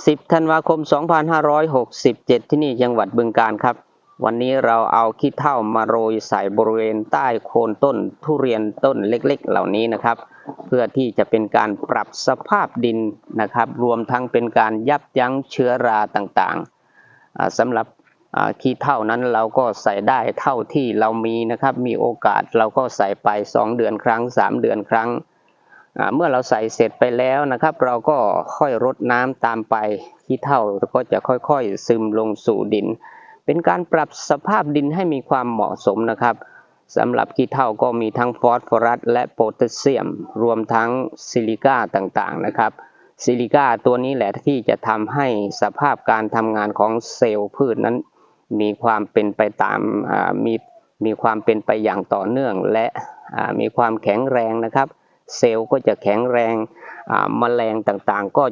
10ธันวาคม 2567 ที่นี่จังหวัดบึงกาฬครับ วันนี้เราเอาขี้เถ้ามาโรยใส่บริเวณใต้โคนต้นทุเรียนต้นเล็กๆ เหล่านี้นะครับ เพื่อที่จะเป็นการปรับสภาพดินนะครับ รวมทั้งเป็นการยับยั้งเชื้อราต่างๆสำหรับขี้เถ้านั้นเราก็ใส่ได้เท่าที่เรามีนะครับ มีโอกาสเราก็ใส่ไป 2 เดือนครั้ง 3 เดือนครั้ง เมื่อเราใส่เสร็จไปแล้วนะครับ เราก็ค่อยรดน้ำตามไปขี้เถ้าก็จะค่อยๆ ซึมลงสู่ดิน เป็นการปรับสภาพดินให้มีความเหมาะสมนะครับสำหรับขี้เถ้าก็มีทั้งฟอสฟอรัสและโพแทสเซียม รวมทั้งซิลิก้าต่างๆนะครับซิลิก้าตัวนี้แหละที่จะทำให้สภาพการทำงานของเซลล์พืชนั้น มีความเป็นไปตามมีมีความเป็นไปอย่างต่อเนื่อง และมีความแข็งแรงนะครับ เซลล์ก็จะแข็งแรงมาแมลงต่างๆ ก็